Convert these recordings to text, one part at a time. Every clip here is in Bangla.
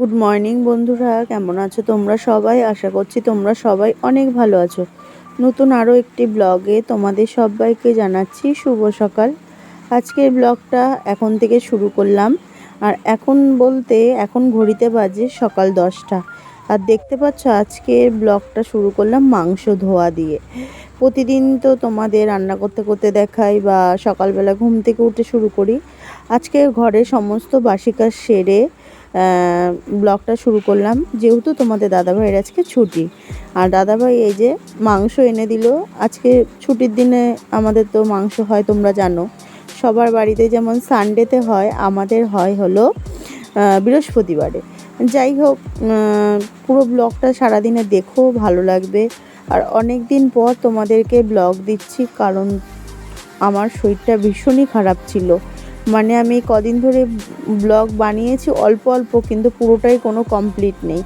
গুড মর্নিং বন্ধুরা। কেমন আছো তোমরা সবাই? আশা করছি তোমরা সবাই অনেক ভালো আছো। নতুন আরও একটি ব্লগে তোমাদের সবাইকে জানাচ্ছি শুভ সকাল। আজকের ব্লগটা এখন থেকে শুরু করলাম। আর এখন বলতে এখন ঘড়িতে বাজে সকাল দশটা। আর দেখতে পাচ্ছ, আজকের ব্লগটা শুরু করলাম মাংস ধোয়া দিয়ে। প্রতিদিন তো তোমাদের রান্না করতে করতে দেখাই বা সকালবেলা ঘুম থেকে উঠে শুরু করি। আজকে ঘরে সমস্ত বাসি কাজ সেরে ব্লগটা শুরু করলাম। যেহেতু তোমাদের দাদাভাইয়ের আজকে ছুটি। আর দাদাভাই এই যে মাংস এনে দিল। আজকে ছুটির দিনে আমাদের তো মাংস হয়, তোমরা জানো। সবার বাড়িতে যেমন সানডেতে হয়, আমাদের হয় হলো বৃহস্পতিবারে। যাই হোক পুরো ব্লগটা সারাদিনে দেখো, ভালো লাগবে। আর অনেক দিন পর তোমাদেরকে ব্লগ দিচ্ছি, কারণ আমার শরীরটা ভীষণই খারাপ ছিল। মানে আমি কদিন ধরে ব্লগ বানিয়েছি, অল্প অল্প, কিন্তু পুরোটাই কোনো কমপ্লিট নেই।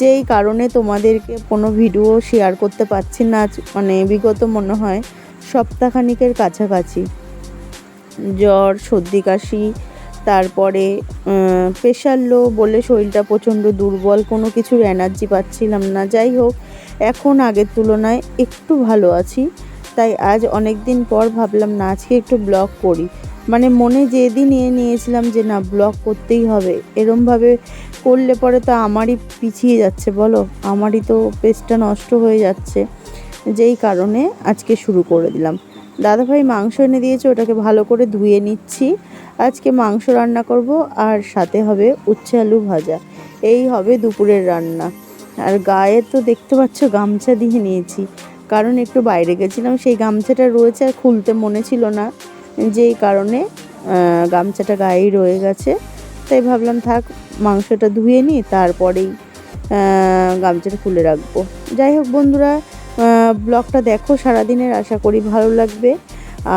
যেই কারণে তোমাদেরকে কোনো ভিডিও শেয়ার করতে পারছি না মানে বিগত মনে হয় সপ্তাহখানিকের কাছাকাছি। জ্বর, সর্দি, কাশি, তারপরে প্রেশার লো বলে শরীরটা প্রচণ্ড দুর্বল, কোনো কিছুর এনার্জি পাচ্ছিলাম না। যাই হোক, এখন আগের তুলনায় একটু ভালো আছি, তাই আজ অনেক দিন পর ভাবলাম না, আজকে একটু ব্লগ করি। মানে মনে যেদিন নিয়ে নিয়েছিলাম যে না ব্লগ করতেই হবে। এরমভাবে করলে পরে তো আমারই পিছিয়ে যাচ্ছে, বলো? আমারই তো পেস্টটা নষ্ট হয়ে যাচ্ছে। যেই কারণে আজকে শুরু করে দিলাম। দাদাভাই মাংস এনে দিয়েছে, ওটাকে ভালো করে ধুয়ে নিচ্ছি। আজকে মাংস রান্না করব, আর সাথে হবে উচ্ছে আলু ভাজা। এই হবে দুপুরের রান্না। আর গায়ে তো দেখতে পাচ্ছ গামছা দিয়ে নিয়েছি। কারণ একটু বাইরে গেছিলাম, সেই গামছাটা রয়েছে আর খুলতে মনে ছিল না। যেই কারণে গামছাটা গায়েই রয়ে গেছে। তাই ভাবলাম, থাক, মাংসটা ধুয়ে নিই, তারপরেই গামছাটা খুলে রাখব। যাই হোক বন্ধুরা ব্লগটা দেখো সারাদিনের, আশা করি ভালো লাগবে।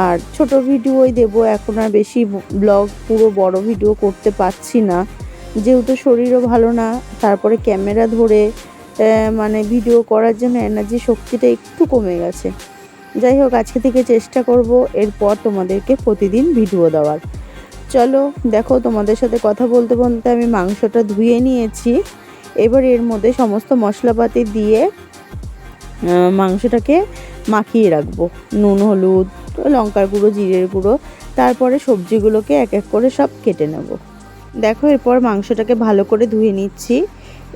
আর ছোট ভিডিওই দেবো, এখন আর বেশি ব্লগ, পুরো বড় ভিডিও করতে পারছি না। যেহেতু শরীরও ভালো না, তারপরে ক্যামেরা ধরে মানে ভিডিও করার জন্য এনার্জি শক্তিটা একটু কমে গেছে। যাই হোক, আজকে থেকে চেষ্টা করব এরপর তোমাদেরকে প্রতিদিন ভিডিও দেওয়ার। চলো, দেখো তোমাদের সাথে কথা বলতে বলতে আমি মাংসটা ধুয়ে নিয়েছি। এবার এর মধ্যে সমস্ত মশলাপাতি দিয়ে মাংসটাকে মাখিয়ে রাখব। নুন, হলুদ, লঙ্কার গুঁড়ো, জিরের গুঁড়ো, তারপরে সবজিগুলোকে এক এক করে সব কেটে নেব। দেখো, এরপর মাংসটাকে ভালো করে ধুয়ে নিচ্ছি।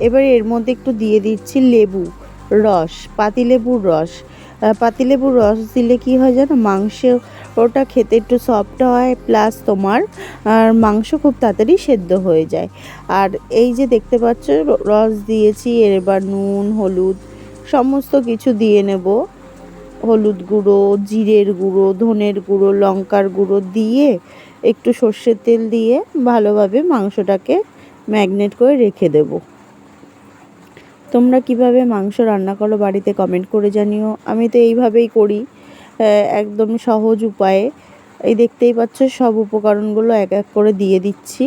এবার এর মধ্যে একটু দিয়ে দিচ্ছি লেবু রস, পাতিলেবুর রস। পাতিলেবুর রস দিলে কি হয় জানো? মাংস ওটা খেতে একটু সফট হয় প্লাস তোমার, আর মাংস খুব তাড়াতাড়ি সেদ্ধ হয়ে যায়। আর এই যে দেখতে পাচ্ছ রস দিয়েছি এবার নুন, হলুদ, সমস্ত কিছু দিয়ে নেব। হলুদ গুঁড়ো, জিরের গুঁড়ো, ধনের গুঁড়ো, লঙ্কার গুঁড়ো দিয়ে একটু সর্ষের তেল দিয়ে ভালোভাবে মাংসটাকে ম্যাগনেট করে রেখে দেব। তোমরা কীভাবে মাংস রান্না করো বাড়িতে কমেন্ট করে জানিও। আমি তো এইভাবেই করি একদম সহজ উপায়ে। এই দেখতেই পাচ্ছ সব উপকরণগুলো এক এক করে দিয়ে দিচ্ছি।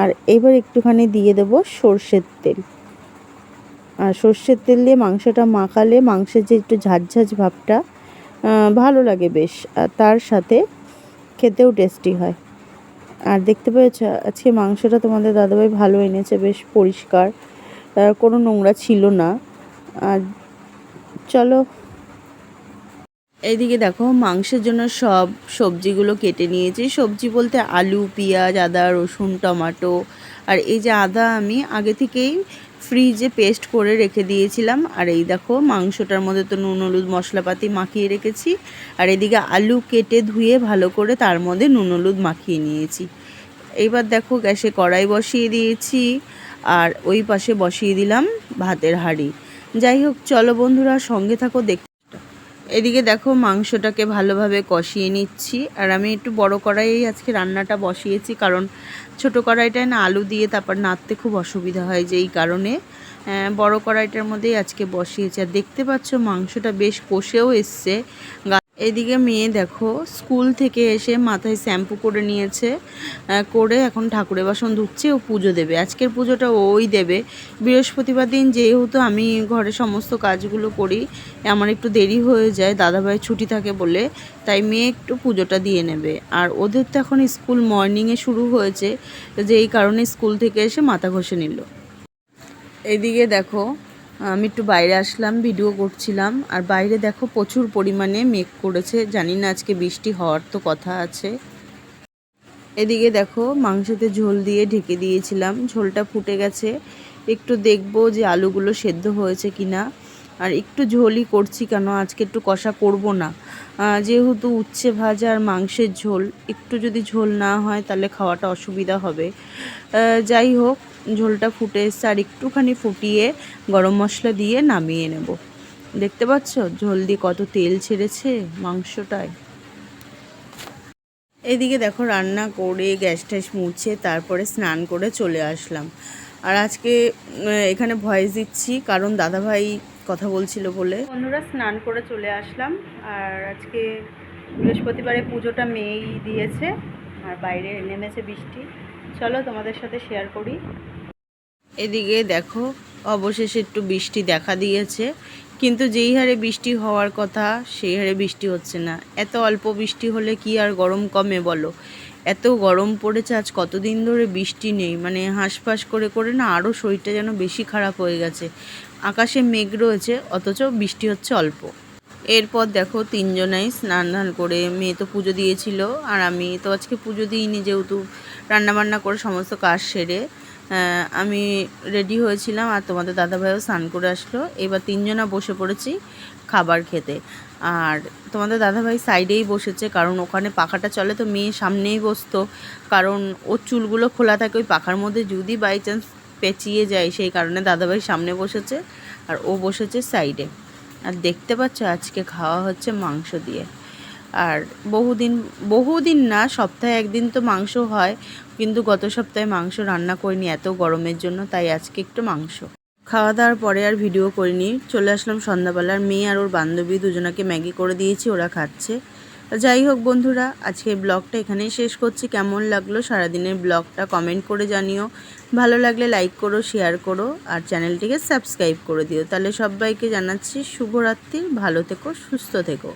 আর এবার একটুখানি দিয়ে দেব সর্ষের তেল। আর সর্ষের তেল দিয়ে মাংসটা মাখালে মাংসের যে একটু ঝাঁঝ ভাবটা ভালো লাগে বেশ। আর তার সাথে খেতেও টেস্টি হয়। আর দেখতে পেয়েছ, আজকে মাংসটা তোমাদের দাদাভাই ভালো এনেছে, বেশ পরিষ্কার। কোনো নোংরা ছিল না। আর চলো। এইদিকে দেখো, মাংসের জন্য সব সবজিগুলো কেটে নিয়েছি। সবজি বলতে আলু, পেঁয়াজ, আদা, রসুন, টমাটো আর এই যে আদা আমি আগে থেকেই ফ্রিজে পেস্ট করে রেখে দিয়েছিলাম। আর এই দেখো, মাংসটার মধ্যে তো নুন, হলুদ, মশলাপাতি মাখিয়ে রেখেছি। আর এদিকে আলু কেটে ধুয়ে ভালো করে তার মধ্যে নুন, হলুদ মাখিয়ে নিয়েছি। এইবার দেখো গ্যাসে কড়াই বসিয়ে দিয়েছি। আর ওই পাশে বসিয়ে দিলাম ভাতের হাঁড়ি। যাই হোক চলো বন্ধুরা সঙ্গে থাকো দেখ এদিকে দেখো মাংসটাকে ভালোভাবে কষিয়ে নিচ্ছি। আর আমি একটু বড় কড়াইয়েই আজকে রান্নাটা বসিয়েছি কারণ ছোট কড়াইটায় না আলু দিয়ে তারপর নাড়তে খুব অসুবিধা হয় যেই কারণে। আহ, বড় কড়াইটার মধ্যেই আজকে বসিয়েছি। আর দেখতে পাচ্ছ মাংসটা বেশ কষেও এসছে। এদিকে মেয়ে দেখো, স্কুল থেকে এসে মাথায় শ্যাম্পু করে নিয়েছে করে এখন ঠাকুরের বাসন ধুচ্ছে, ও পুজো দেবে। আজকের পুজোটা ওই দেবে। বৃহস্পতিবার দিন যেহেতু আমি ঘরে সমস্ত কাজগুলো করি, আমার একটু দেরি হয়ে যায় দাদাভাই ছুটি থাকে বলে, তাই মেয়ে একটু পুজোটা দিয়ে নেবে। আর ওদের তো এখন স্কুল মর্নিংয়ে শুরু হয়েছে যে এই কারণে স্কুল থেকে এসে মাথা ঘষে নিল। এদিকে দেখো আমি একটু বাইরে আসলাম ভিডিও করছিলাম। আর বাইরে দেখো প্রচুর পরিমাণে মেঘ করেছে। জানি না আজকে বৃষ্টি হওয়ার তো কথা আছে। এদিকে দেখো মাংসতে ঝোল দিয়ে ঢেকে দিয়েছিলাম। ঝোলটা ফুটে গেছে। একটু দেখব যে আলুগুলো সেদ্ধ হয়েছে কিনা। আর একটু ঝোলই করছি কেন? আজকে একটু কষা করব না। যেহেতু উচ্ছে ভাজা আর মাংসের ঝোল, একটু যদি ঝোল না হয় তাহলে খাওয়াটা অসুবিধা হবে। যাই হোক ঝোলটা ফুটে এসছে আর একটুখানি ফুটিয়ে গরম মশলা দিয়ে নামিয়ে নেব। দেখতে পাচ্ছ? ঝোল দিয়ে কত তেল ছেড়েছে মাংসটায়। এদিকে দেখো রান্না করে গ্যাস ট্যাস মুছে তারপরে স্নান করে চলে আসলাম। আর আজকে এখানে ভয়েস দিচ্ছি কারণ দাদাভাই কথা বলছিল বলে। বন্ধুরা, স্নান করে চলে আসলাম। আর আজকে বৃহস্পতিবারে পুজোটা মেয়েই দিয়েছে। আর বাইরে নেমেছে বৃষ্টি। চলো তোমাদের সাথে শেয়ার করি। এদিকে দেখো, অবশেষে একটু বৃষ্টি দেখা দিয়েছে। কিন্তু যেই হারে বৃষ্টি হওয়ার কথা, সেই হারে বৃষ্টি হচ্ছে না। এত অল্প বৃষ্টি হলে কি আর গরম কমে বলো? এত গরম পড়েছে, আজ কতদিন ধরে বৃষ্টি নেই। মানে হাঁসফাঁস করে করে না আরও শরীরটা যেন বেশি খারাপ হয়ে গেছে। আকাশে মেঘ রয়েছে, অথচ বৃষ্টি হচ্ছে অল্প। এরপর দেখো, তিনজনাই স্নান ধান করে, মেয়ে তো পুজো দিয়েছিল, আর আমি তো আজকে পুজো দিইনি যেহেতু রান্নাবান্না করে সমস্ত কাজ সেরে। আমি রেডি হয়েছিলাম আর তোমাদের দাদাভাইও স্নান করে আসলো। এবার তিনজনা বসে পড়েছি খাবার খেতে। আর তোমাদের দাদাভাই সাইডেই বসেছে, কারণ ওখানে পাখাটা চলে তো মেয়ে সামনেই বসতো। কারণ ওর চুলগুলো খোলা থাকে, ওই পাখার মধ্যে যদি বাই চান্স পেঁচিয়ে যায়, সেই কারণে দাদাভাই সামনে বসেছে আর ও বসেছে সাইডে আর দেখতে পাচ্ছ, আজকে খাওয়া হচ্ছে মাংস দিয়ে। আর বহুদিন বহুদিন না, সপ্তাহে একদিন তো মাংস হয়, কিন্তু গত সপ্তাহে মাংস রান্না করিনি এত গরমের জন্য, তাই আজকে একটু মাংস। খাওয়া দাওয়ার পরে আর ভিডিও করিনি, চলে আসলাম সন্ধ্যাবেলার মেয়ে আর ওর বান্ধবী দুজনাকে ম্যাগি করে দিয়েছি, ওরা খাচ্ছে। যাই হোক বন্ধুরা আজকে ব্লগটা এখানেই শেষ করছি, কেমন লাগল সারাদিনের ব্লগটা কমেন্ট করে জানিও। ভালো লাগলে লাইক করো, শেয়ার করো, আর চ্যানেলটিকে সাবস্ক্রাইব করে দিও। তাহলে সবাইকে জানাচ্ছি শুভরাত্রি, ভালো থেকো, সুস্থ থেকো।